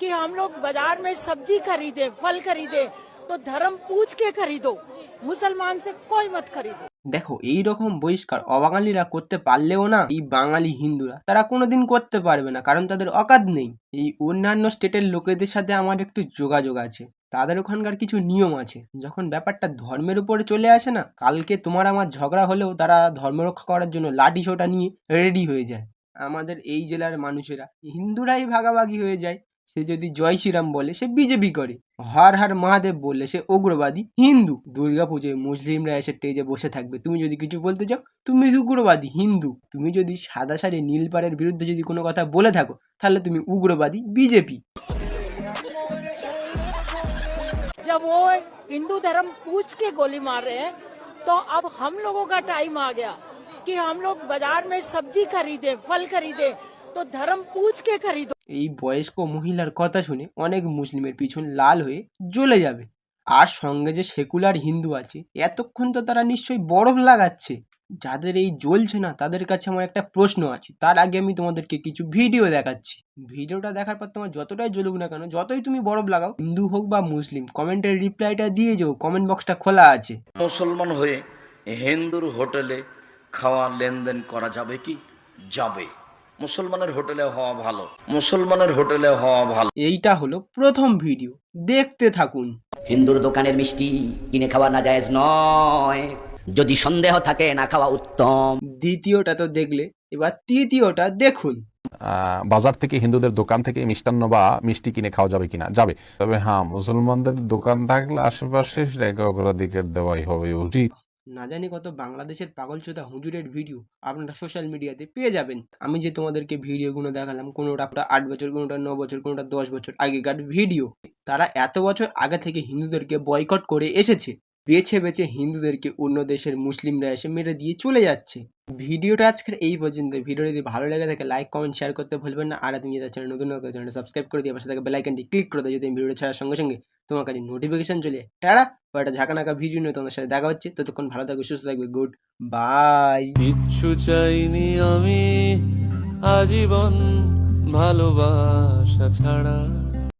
कि हम लोग बाजार में सब्जी खरीदे फल खरीदे तो धर्म पूछ के खरीदो मुसलमान से कोई मत खरीदो দেখো এই রকম বহিষ্কার অবাঙালিরা করতে পারলেও না এই বাঙালি হিন্দুরা তারা কোনোদিন করতে পারবে না কারণ তাদের অকাত নেই এই অন্যান্য স্টেটের লোকেদের সাথে আমার একটু যোগাযোগ আছে তাদের ওখানকার কিছু নিয়ম আছে যখন ব্যাপারটা ধর্মের উপরে চলে আসে না কালকে তোমার আমার ঝগড়া হলেও তারা ধর্ম রক্ষা করার জন্য লাঠি সোটা নিয়ে রেডি হয়ে যায় আমাদের এই জেলার মানুষেরা হিন্দুরাই ভাগাভাগি হয়ে যায় সে যদি জয় শ্রীরাম বলে সে বিজেপি করে হর হর মহাদেব বললে সে উগ্রবাদী হিন্দু দুর্গাপুজোয় মুসলিমরা এসে স্টেজে বসে থাকবে তুমি যদি কিছু বলতে চাও তুমি উগ্রবাদী হিন্দু তুমি যদি সাদা শাড়ি নীল পাড়ের বিরুদ্ধে যদি কোনো কথা বলে থাকো তাহলে তুমি উগ্রবাদী বিজেপি जब वो हिंदू धर्म पूछ के गोली मार रहे हैं तो अब हम लोगों का टाइम आ गया कि हम लोग बाजार में सब्जी खरीदे फल खरीदे तो धर्म पूछ के खरीदो এই বয়স্ক মহিলার কথা শুনে অনেক মুসলিমের পিছন লাল হয়ে জ্বলে যাবে। আর সঙ্গে যে সেকুলার হিন্দু আছে, এতক্ষণ তো তারা নিশ্চয়ই বরফ লাগাচ্ছে। যাদের এই জ্বলছে না, তাদের কাছে আমার একটা প্রশ্ন আছে। তার আগে আমি তোমাদেরকে কিছু ভিডিও দেখাচ্ছি। ভিডিওটা দেখার পর তোমার যতটাই জ্বলুক না কেন, যতই তুমি বরফ লাগাও, হিন্দু হোক বা মুসলিম, কমেন্টের রিপ্লাইটা দিয়ে যাও, কমেন্ট বক্সটা খোলা আছে। মুসলমান হয়ে হিন্দুর হোটেলে খাওয়া লেনদেন করা যাবে কি? যাবে। মুসলমানের হোটেলে হওয়া ভালো মুসলমানের হোটেলে হওয়া ভালো। এইটা হলো প্রথম ভিডিও। দেখতে থাকুন। হিন্দুর দোকানের মিষ্টি কিনে খাওয়া না জায়েজ নয়। যদি সন্দেহ থাকে না খাওয়া উত্তম। দ্বিতীয়টা তো দেখলে এবার তৃতীয়টা দেখুন। আহ, বাজার থেকে হিন্দুদের দোকান থেকে মিষ্টান্ন বা মিষ্টি কিনে খাওয়া যাবে কিনা? যাবে। তবে হ্যাঁ মুসলমানদের দোকান থাকলে আশেপাশে সেটাকে অগ্রাধিকার দেওয়াই হবে উচিত। না জানি কত বাংলাদেশের পাগলচোদা হুজুরের ভিডিও আপনারা সোশ্যাল মিডিয়াতে পেয়ে যাবেন। আমি যে তোমাদেরকে ভিডিওগুলো দেখালাম, কোনোটা আপনার আট বছর, কোনোটা ন বছর, কোনোটা দশ বছর আগেকার ভিডিও তারা এত বছর আগে থেকে হিন্দুদেরকে বয়কট করে এসেছে। বেছে বেছে হিন্দুদেরকে অন্য দেশের মুসলিমরা এসে মেরে দিয়ে চলে যাচ্ছে। ভিডিওটা আজকের এই পর্যন্ত। ভিডিও যদি ভালো লেগে থাকে লাইক কমেন্ট শেয়ার করতে ভুলবেন না। আর তুমি যদি চ্যানেল নতুন নতুন চ্যানেল সাবস্ক্রাইব করে দিয়ে পাশে থাকা বেলাইকনটি ক্লিক করে দেয় যদি আমি ভিডিও ছাড়ার সঙ্গে সঙ্গে তোমার কাছে নোটিফিকেশন চলে টাড়া বা একটা ঝাঁকা নাকা ভিডিও নিয়ে তোমার সাথে দেখা হচ্ছে। ততক্ষণ ভালো থাকবে, সুস্থ থাকবে গুড বাই কিচ্ছু চাইনি আমি, আজীবন ভালোবাসা ছাড়া।